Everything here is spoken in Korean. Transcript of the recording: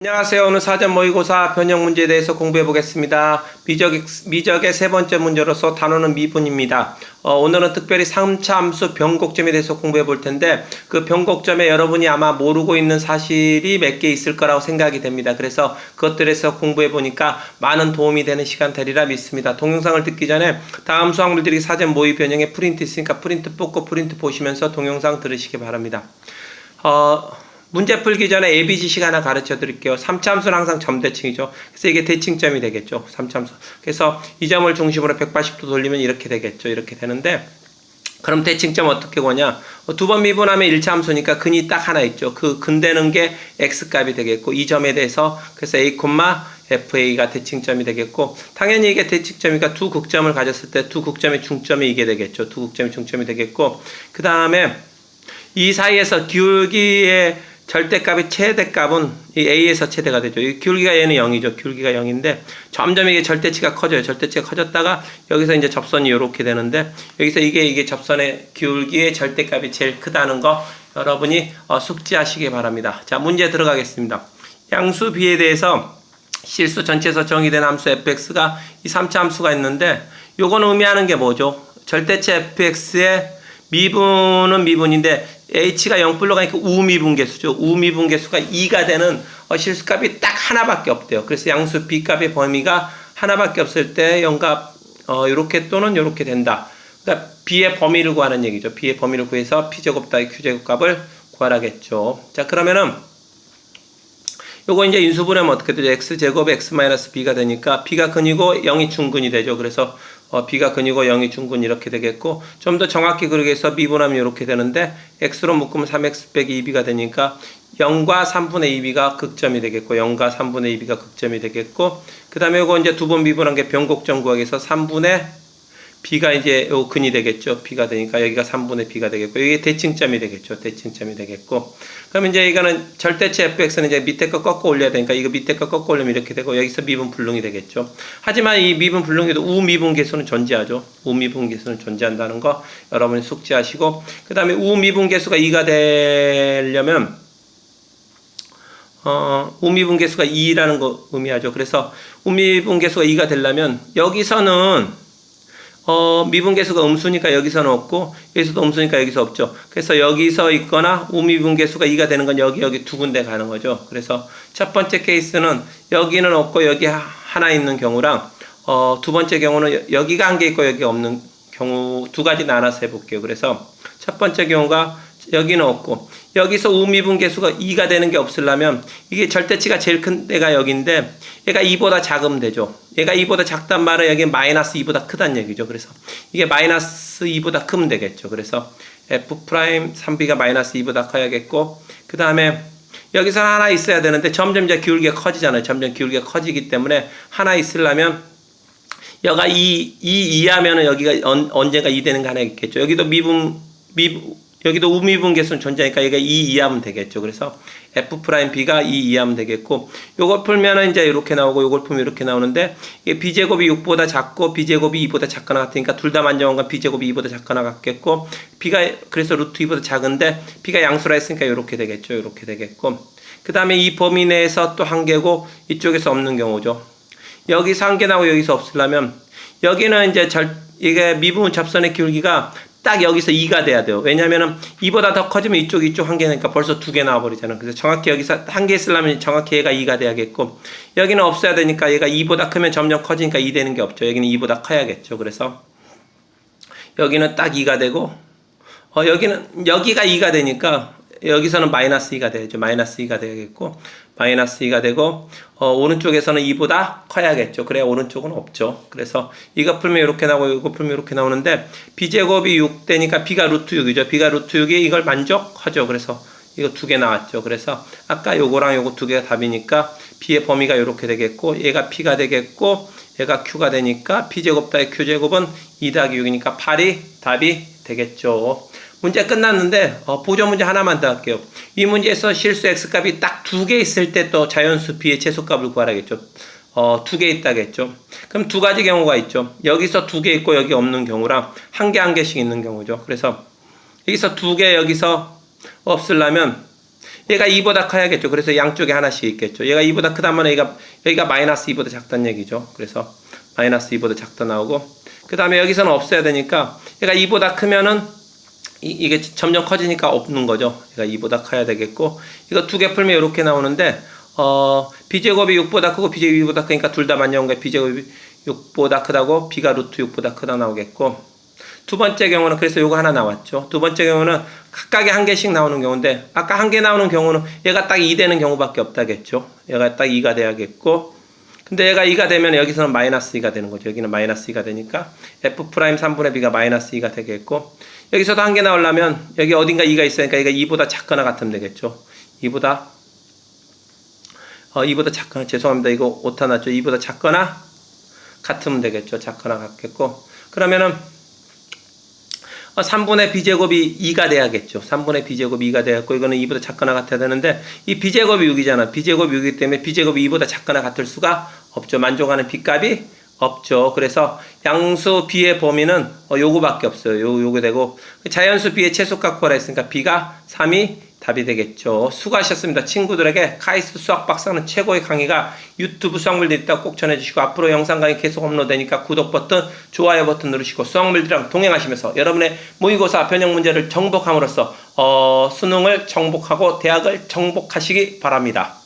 안녕하세요. 오늘 사전 모의고사 변형 문제에 대해서 공부해 보겠습니다. 미적, 미적의 세 번째 문제로서 단어는 미분입니다. 어, 오늘은 특별히 3차 함수 변곡점에 대해서 공부해 볼 텐데 그 변곡점에 여러분이 아마 모르고 있는 사실이 몇 개 있을 거라고 생각이 됩니다. 그래서 그것들에서 공부해 보니까 많은 도움이 되는 시간 되리라 믿습니다. 동영상을 듣기 전에 다음 수학물들이 사전 모의 변형에 프린트 있으니까 프린트 뽑고 프린트 보시면서 동영상 들으시기 바랍니다. 어, 문제 풀기 전에 ABC식 하나 가르쳐 드릴게요. 3차 함수는 항상 점대칭이죠. 그래서 이게 대칭점이 되겠죠. 3차 함수. 그래서 이 점을 중심으로 180도 돌리면 이렇게 되겠죠. 이렇게 되는데 그럼 대칭점 어떻게 구하냐? 두 번 미분하면 1차 함수니까 근이 딱 하나 있죠. 그 근 되는 게 x값이 되겠고 이 점에 대해서 그래서 a, fa가 대칭점이 되겠고 당연히 이게 대칭점이니까 두 극점을 가졌을 때 두 극점의 중점이 이게 되겠죠. 두 극점의 중점이 되겠고 그 다음에 이 사이에서 기울기의 절대값의 최대값은 이 a에서 최대가 되죠. 이 기울기가 얘는 0이죠. 기울기가 0인데 점점 이게 절대치가 커져요. 절대치가 커졌다가 여기서 이제 접선이 이렇게 되는데 여기서 이게 이게 접선의 기울기의 절대값이 제일 크다는 거 여러분이 어, 숙지하시기 바랍니다. 자 문제 들어가겠습니다. 양수 b에 대해서 실수 전체에서 정의된 함수 fx가 이 3차 함수가 있는데 요거는 의미하는 게 뭐죠? 절대치 fx의 미분은 미분인데 h가 0 불로 가니까 우미분계수죠. 우미분계수가 2가 되는 어, 실수값이 딱 하나밖에 없대요. 그래서 양수 b값의 범위가 하나밖에 없을 때 0값 어, 이렇게 또는 이렇게 된다. 그러니까 b의 범위를 구하는 얘기죠. b의 범위를 구해서 p제곱 더하기 q제곱 값을 구하라겠죠. 자 그러면은 요거 이제 인수분해하면 어떻게 되죠? x제곱 x 마이너스 b가 되니까 b가 근이고 0이 중근이 되죠. 그래서 어, b가 근이고 0이 중근 이렇게 되겠고 좀 더 정확히 그러기 위해서 미분하면 이렇게 되는데 x로 묶으면 3x 빼기 2b가 되니까 0과 3분의 2b가 극점이 되겠고 0과 3분의 2b가 극점이 되겠고 그 다음에 요거 이제 두번 미분한 게 변곡점 구하기 위해서 3분의 b가 이제 요 근이 되겠죠. b가 되니까 여기가 3분의 b가 되겠고 이게 대칭점이 되겠죠. 대칭점이 되겠고 그럼 이제 이거는 절대치 fx는 이제 밑에 거 꺾어 올려야 되니까 이거 밑에 거 꺾어 올리면 이렇게 되고 여기서 미분 불능이 되겠죠. 하지만 이 미분 불능에도 우미분 계수는 존재하죠. 우미분 계수는 존재한다는 거 여러분이 숙지하시고 그 다음에 우미분 계수가 2가 되려면 어, 우미분 계수가 2라는 거 의미하죠. 그래서 우미분 계수가 2가 되려면 여기서는 어, 미분계수가 음수니까 여기서는 없고 여기서도 음수니까 여기서 없죠. 그래서 여기서 있거나 우미분계수가 2가 되는 건 여기 여기 두 군데 가는 거죠. 그래서 첫 번째 케이스는 여기는 없고 여기 하나 있는 경우랑 어, 두 번째 경우는 여기가 한 개 있고 여기 없는 경우 두 가지 나눠서 해볼게요. 그래서 첫 번째 경우가 여기는 없고 여기서 우미분계수가 2가 되는 게 없으려면 이게 절대치가 제일 큰 데가 여기인데 얘가 2보다 작으면 되죠. 얘가 2보다 작단 말은 여기 마이너스 2보다 크단 얘기죠. 그래서 이게 마이너스 2보다 크면 되겠죠. 그래서 f 프라임 3b가 마이너스 2보다 커야겠고 그 다음에 여기서 하나 있어야 되는데 점점 이제 기울기가 커지잖아요. 점점 기울기가 커지기 때문에 하나 있으려면 여가 2, 2 이하면은 여기가 언, 언젠가 2 되는 거 하나 있겠죠. 여기도 미분, 미분, 여기도 우미분계수는 존재하니까 얘가 2 이하면 되겠죠. 그래서 f 프라임 b가 2 이하면 되겠고 요걸 풀면은 이제 이렇게 나오고 요걸 풀면 이렇게 나오는데 이게 b제곱이 6보다 작고 b제곱이 2보다 작거나 같으니까 둘 다 만져본 건 b제곱이 2보다 작거나 같겠고 b가 그래서 루트 2보다 작은데 b가 양수라 했으니까 이렇게 되겠죠. 이렇게 되겠고 그 다음에 이 범위 내에서 또한 개고 이쪽에서 없는 경우죠. 여기서 한개 나오고 여기서 없으려면 여기는 이제 절 이게 미분 접선의 기울기가 딱 여기서 2가 돼야 돼요. 왜냐면은 2보다 더 커지면 이쪽 이쪽 한 개니까 벌써 두 개 나와 버리잖아요. 그래서 정확히 여기서 한 개 쓰려면 정확히 얘가 2가 돼야겠고 여기는 없어야 되니까 얘가 2보다 크면 점점 커지니까 2 되는 게 없죠. 여기는 2보다 커야겠죠. 그래서 여기는 딱 2가 되고 어 여기는 여기가 2가 되니까 여기서는 마이너스 2가 되죠. 마이너스 2가 되겠고 마이너스 2가 되고 어, 오른쪽에서는 2보다 커야겠죠. 그래야 오른쪽은 없죠. 그래서 이거 풀면 이렇게 나오고 이거 풀면 이렇게 나오는데 b제곱이 6 되니까 b가 루트 6이죠. b가 루트 6이 이걸 만족하죠. 그래서 이거 두 개 나왔죠. 그래서 아까 요거랑 요거 두 개가 답이니까 b의 범위가 이렇게 되겠고 얘가 p가 되겠고 얘가 q가 되니까 p제곱 더하기 q제곱은 2 더하기 6이니까 8이 답이 되겠죠. 문제 끝났는데 어, 보조 문제 하나만 더 할게요. 이 문제에서 실수 x값이 딱 두 개 있을 때 또 자연수 b의 최소값을 구하라겠죠. 어, 두 개 있다겠죠. 그럼 두 가지 경우가 있죠. 여기서 두 개 있고 여기 없는 경우랑 한개한 개씩 있는 경우죠. 그래서 여기서 두 개 여기서 없으려면 얘가 2보다 커야겠죠. 그래서 양쪽에 하나씩 있겠죠. 얘가 2보다 크다면 여기가, 여기가 마이너스 2보다 작다는 얘기죠. 그래서 마이너스 2보다 작다 나오고, 그 다음에 여기서는 없어야 되니까, 얘가 2보다 크면은, 이, 게 점점 커지니까 없는 거죠. 얘가 2보다 커야 되겠고, 이거 두 개 풀면 이렇게 나오는데, 어, b제곱이 6보다 크고 b제곱이 2보다 크니까 둘다 맞냐온 거야. b제곱이 6보다 크다고 b가 루트 6보다 크다 나오겠고, 두 번째 경우는 그래서 요거 하나 나왔죠. 두 번째 경우는 각각에 한 개씩 나오는 경우인데 아까 한 개 나오는 경우는 얘가 딱 2 되는 경우밖에 없다겠죠. 얘가 딱 2가 돼야겠고 근데 얘가 2가 되면 여기서는 마이너스 2가 되는 거죠. 여기는 마이너스 2가 되니까 f 프라임 3분의 b가 마이너스 2가 되겠고 여기서도 한 개 나오려면 여기 어딘가 2가 있으니까 얘가 2보다 작거나 같으면 되겠죠. 2보다 어 2보다 작거나 죄송합니다. 이거 오타 났죠. 2보다 작거나 같으면 되겠죠. 작거나 같겠고 그러면은 어, 3분의 b제곱이 2가 돼야겠죠. 3분의 b제곱이 2가 돼야겠고 이거는 2보다 작거나 같아야 되는데 이 b제곱이 6이잖아. b제곱이 6이기 때문에 b제곱이 2보다 작거나 같을 수가 없죠. 만족하는 b값이 없죠. 그래서 양수 b의 범위는 어, 요거밖에 없어요. 요, 요거 되고 자연수 b의 최소값 구하라 했으니까 b가 3이 답이 되겠죠. 수고하셨습니다. 친구들에게 카이스트 수학 박사는 최고의 강의가 유튜브 수학물들 있다고 꼭 전해주시고 앞으로 영상 강의 계속 업로드되니까 구독 버튼, 좋아요 버튼 누르시고 수학물들이랑 동행하시면서 여러분의 모의고사 변형 문제를 정복함으로써 어, 수능을 정복하고 대학을 정복하시기 바랍니다.